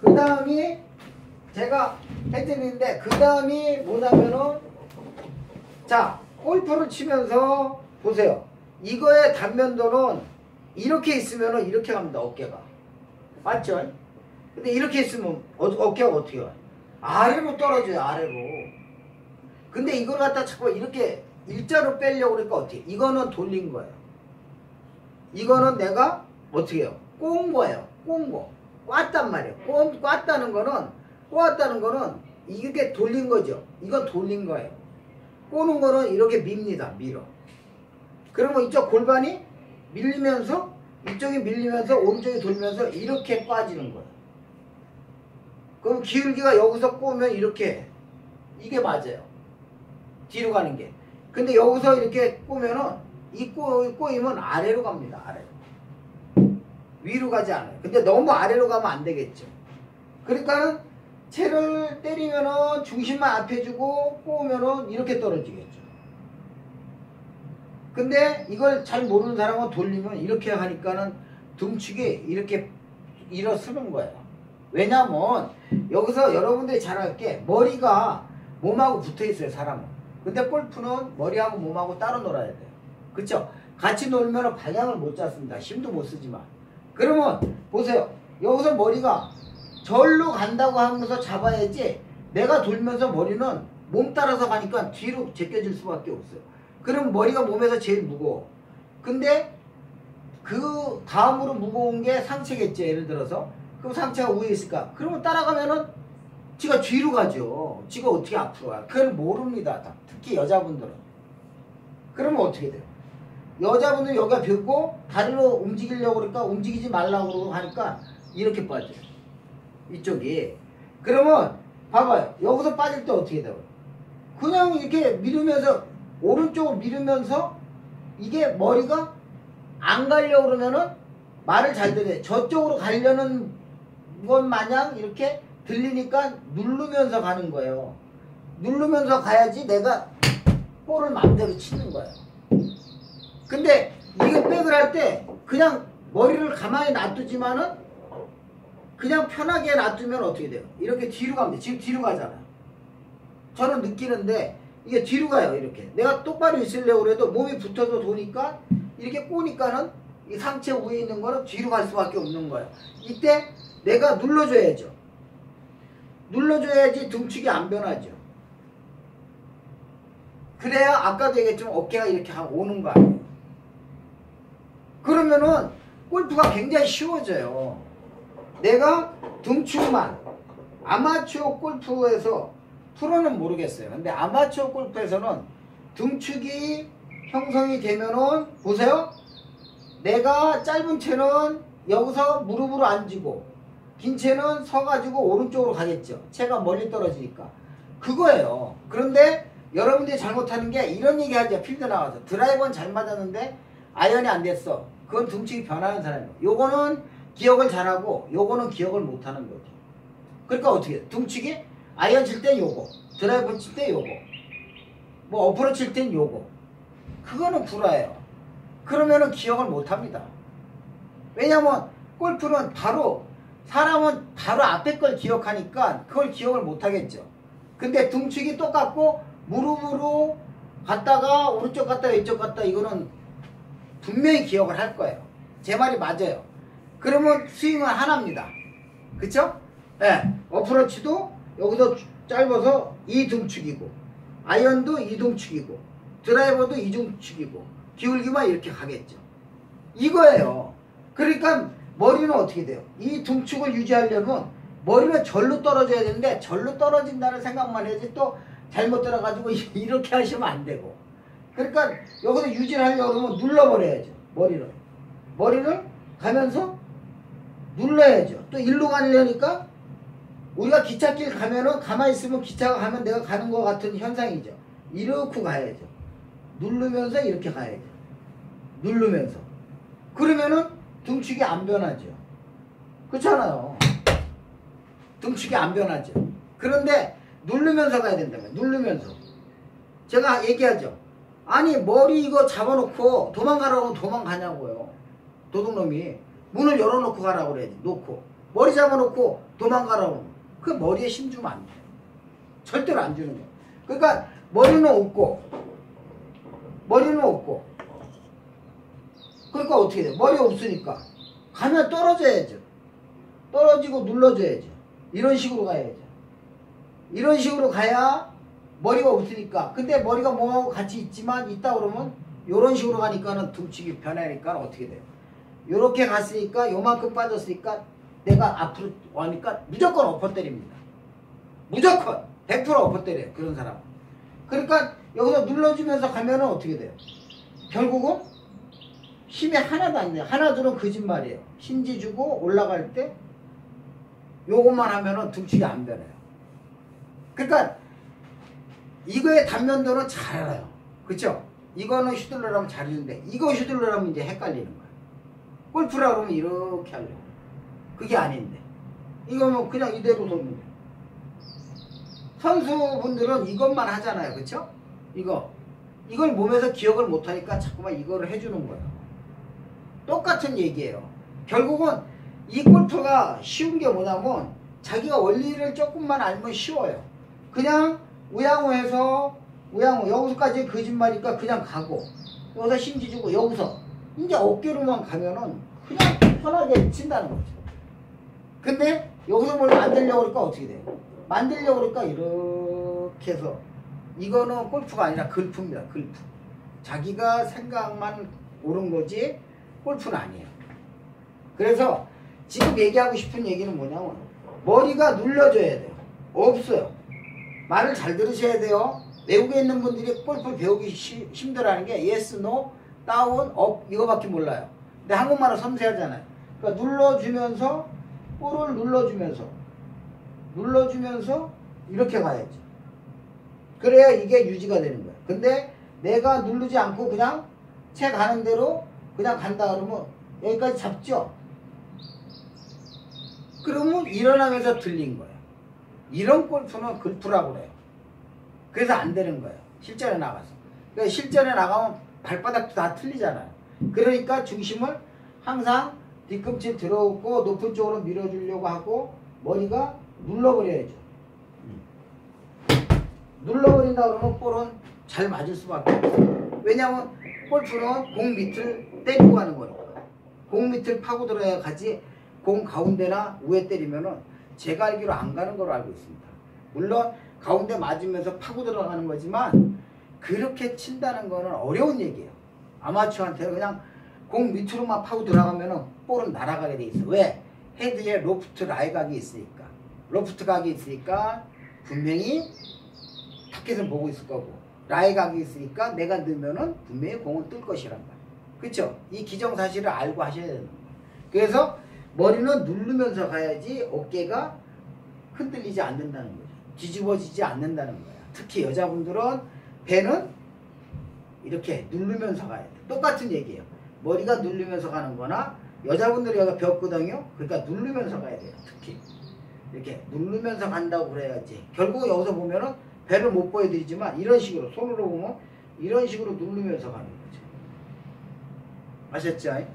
그 다음이 제가 해드리는데 그 다음이 뭐냐면은 자 골프를 치면서 보세요. 이거의 단면도는 이렇게 있으면은 이렇게 갑니다. 어깨가 맞죠? 근데 이렇게 있으면 어, 어깨가 어떻게 가요? 아래로 떨어져요. 아래로. 근데 이걸 갖다 자꾸 이렇게 일자로 빼려고 그러니까 어떻게? 이거는 돌린 거예요. 이거는 내가 어떻게 해요? 꼬은 거예요. 꼬은 거. 꽈단 말이에요. 꼬, 꽈다는 거는 꼬았다는 거는 이게 돌린 거죠. 이건 돌린 거예요. 꼬는 거는 이렇게 밉니다. 밀어. 그러면 이쪽 골반이 밀리면서 이쪽이 밀리면서 오른쪽이 돌면서 이렇게 빠지는 거예요. 그럼 기울기가 여기서 꼬면 이렇게 이게 맞아요. 뒤로 가는 게. 근데 여기서 이렇게 꼬면은 이 꼬, 꼬이면 아래로 갑니다. 아래로. 위로 가지 않아요. 근데 너무 아래로 가면 안 되겠죠. 그러니까는 채를 때리면은 중심만 앞에 주고 꼬우면은 이렇게 떨어지겠죠. 근데 이걸 잘 모르는 사람은 돌리면 이렇게 하니까는 등축이 이렇게 일어서는 거예요. 왜냐면 여기서 여러분들이 잘 알게 머리가 몸하고 붙어 있어요, 사람은. 근데 골프는 머리하고 몸하고 따로 놀아야 돼요. 그쵸? 같이 놀면 방향을 못 잡습니다. 힘도 못 쓰지만. 그러면 보세요. 여기서 머리가 절로 간다고 하면서 잡아야지 내가 돌면서 머리는 몸 따라서 가니까 뒤로 제껴질 수밖에 없어요. 그럼 머리가 몸에서 제일 무거워. 근데 그 다음으로 무거운 게 상체겠죠. 예를 들어서. 그럼 상체가 위에 있을까? 그러면 따라가면은 지가 뒤로 가죠. 지가 어떻게 앞으로 가? 그걸 모릅니다. 특히 여자분들은. 그러면 어떻게 돼요? 여자분은 여기가 벽고 다리로 움직이려고 그러니까 움직이지 말라고 하니까 이렇게 빠져요. 이쪽이. 그러면 봐봐요. 여기서 빠질 때 어떻게 돼요? 그냥 이렇게 밀으면서 오른쪽으로 밀으면서 이게 머리가 안 가려고 그러면은 말을 잘 들어요. 저쪽으로 가려는 것 마냥 이렇게 들리니까 누르면서 가는 거예요. 누르면서 가야지 내가 볼을 마음대로 치는 거예요. 근데 이거 백을 할 때 그냥 머리를 가만히 놔두지만은 그냥 편하게 놔두면 어떻게 돼요? 이렇게 뒤로 가면 돼. 지금 뒤로 가잖아. 저는 느끼는데 이게 뒤로 가요. 이렇게. 내가 똑바로 있으려고 그래도 몸이 붙어서 도니까 이렇게 꼬니까는 이 상체 위에 있는 거는 뒤로 갈 수밖에 없는 거예요. 이때 내가 눌러줘야죠. 눌러줘야지 등축이 안 변하죠. 그래야 아까도 얘기했지만 어깨가 이렇게 오는 거 아니에요. 그러면은 골프가 굉장히 쉬워져요. 내가 등축만 아마추어 골프에서 프로는 모르겠어요. 근데 아마추어 골프에서는 등축이 형성이 되면은 보세요. 내가 짧은 채는 여기서 무릎으로 앉고 긴 채는 서가지고 오른쪽으로 가겠죠. 채가 멀리 떨어지니까. 그거예요. 그런데 여러분들이 잘못하는 게 이런 얘기 하죠. 필드 나와서. 드라이버는 잘 맞았는데 아이언이 안 됐어. 그건 등축이 변하는 사람이에요. 요거는 기억을 잘하고 요거는 기억을 못하는 거죠. 그러니까 어떻게 해? 등축이 아이언 칠땐 요거. 드라이버 칠때 요거. 뭐 어프로 칠 땐 요거. 그거는 구라예요. 그러면은 기억을 못합니다. 왜냐면 골프는 바로 사람은 바로 앞에 걸 기억하니까 그걸 기억을 못하겠죠. 근데 등축이 똑같고 무릎으로 갔다가 오른쪽 갔다 왼쪽 갔다 이거는 분명히 기억을 할 거예요. 제 말이 맞아요. 그러면 스윙은 하나입니다. 그쵸? 예. 네. 어프로치도 여기서 짧아서 이등축이고 아이언도 이등축이고 드라이버도 이등축이고 기울기만 이렇게 가겠죠. 이거예요. 그러니까 머리는 어떻게 돼요? 이 등축을 유지하려면 머리는 절로 떨어져야 되는데 절로 떨어진다는 생각만 해야지 또 잘못 들어가지고 이렇게 하시면 안 되고 그러니까 여기서 유지를 하려고 그러면 눌러버려야죠. 머리를. 머리를 가면서 눌러야죠. 또 일로 가려니까 우리가 기찻길 가면은 가만히 있으면 기차가 가면 내가 가는 것 같은 현상이죠. 이렇게 가야죠. 누르면서 이렇게 가야죠. 누르면서. 그러면은 등축이 안 변하죠. 그렇잖아요. 등축이 안 변하죠. 그런데 누르면서 가야 된다면 누르면서. 제가 얘기하죠 아니 머리 이거 잡아놓고 도망가라고 하면 도망가냐고요 도둑놈이 문을 열어놓고 가라고 그래야지 놓고 머리 잡아놓고 도망가라고. 그 머리에 힘 주면 안 돼. 절대로 안 주는 거야. 그러니까 머리는 없고 머리는 없고 그러니까 어떻게 돼? 머리 없으니까 가면 떨어져야죠. 떨어지고 눌러줘야죠. 이런 식으로 가야죠. 이런 식으로 가야 머리가 없으니까. 근데 머리가 뭐하고 같이 있지만 있다 그러면 이런 식으로 가니까는 등치기 변하니까 어떻게 돼요? 요렇게 갔으니까 요만큼 빠졌으니까 내가 앞으로 와니까 무조건 엎어 때립니다. 무조건 100% 엎어 때려요. 그런 사람. 그러니까 여기서 눌러주면서 가면은 어떻게 돼요? 결국은 힘이 하나도 안 돼요. 하나 둘은 거짓말이에요. 힌지 주고 올라갈 때 요것만 하면은 등치기 안 변해요. 그러니까 이거의 단면도는 잘 알아요. 그쵸? 이거는 휘둘러라면 잘하는데 이거 휘둘러라면 이제 헷갈리는 거야. 골프라 그러면 이렇게 하려고. 그게 아닌데. 이거는 그냥 이대로 돌면 돼. 선수분들은 이것만 하잖아요. 그쵸? 이거. 이걸 몸에서 기억을 못하니까 자꾸만 이거를 해주는 거예요. 똑같은 얘기예요. 결국은 이 골프가 쉬운 게 뭐냐면 자기가 원리를 조금만 알면 쉬워요. 그냥 우양호에서 우양호 여기서까지 거짓말이니까 그냥 가고 여기서 힘지 주고 여기서 이제 어깨로만 가면은 그냥 편하게 친다는 거죠. 근데 여기서 뭘 만들려고 그러니까 어떻게 돼요? 만들려고 그러니까 이렇게 해서 이거는 골프가 아니라 글프입니다. 글프. 자기가 생각만 옳은 거지 골프는 아니에요. 그래서 지금 얘기하고 싶은 얘기는 뭐냐면 머리가 눌러줘야 돼요. 없어요. 말을 잘 들으셔야 돼요. 외국에 있는 분들이 골프 배우기 시, 힘들어하는 게 yes, no, down, up 이거밖에 몰라요. 근데 한국말은 섬세하잖아요. 그러니까 눌러주면서 볼을 눌러주면서 눌러주면서 이렇게 가야지. 그래야 이게 유지가 되는 거야. 근데 내가 누르지 않고 그냥 채 가는 대로 그냥 간다 그러면 여기까지 잡죠? 그러면 일어나면서 들린 거예요. 이런 골프는 글프라고 그래요. 그래서 안 되는 거예요. 실전에 나가서. 그러니까 실전에 나가면 발바닥도 다 틀리잖아요. 그러니까 중심을 항상 뒤꿈치 들어오고 높은 쪽으로 밀어주려고 하고 머리가 눌러버려야죠. 눌러버린다 그러면 볼은 잘 맞을 수밖에 없어요. 왜냐하면 골프는 공 밑을 때리고 가는 거니까. 공 밑을 파고 들어야 가지 공 가운데나 우에 때리면은 제가 알기로 안 가는 걸로 알고 있습니다. 물론 가운데 맞으면서 파고 들어가는 거지만 그렇게 친다는 거는 어려운 얘기예요. 아마추어한테 그냥 공 밑으로만 파고 들어가면은 볼은 날아가게 돼 있어. 왜? 헤드에 로프트 라이각이 있으니까. 로프트 각이 있으니까 분명히 타켓을 보고 있을 거고 라이각이 있으니까 내가 넣으면은 분명히 공은 뜰 것이란 말이야. 그쵸? 이 기정사실을 알고 하셔야 되는 거예요. 그래서 머리는 누르면서 가야지 어깨가 흔들리지 않는다는 거죠. 뒤집어지지 않는다는 거야. 특히 여자분들은 배는 이렇게 누르면서 가야 돼. 똑같은 얘기예요. 머리가 누르면서 가는 거나 여자분들이 여기가 벽거든요. 그러니까 누르면서 가야 돼요. 특히. 이렇게 누르면서 간다고 그래야지. 결국 여기서 보면은 배를 못 보여드리지만 이런 식으로 손으로 보면 이런 식으로 누르면서 가는 거죠. 아셨죠?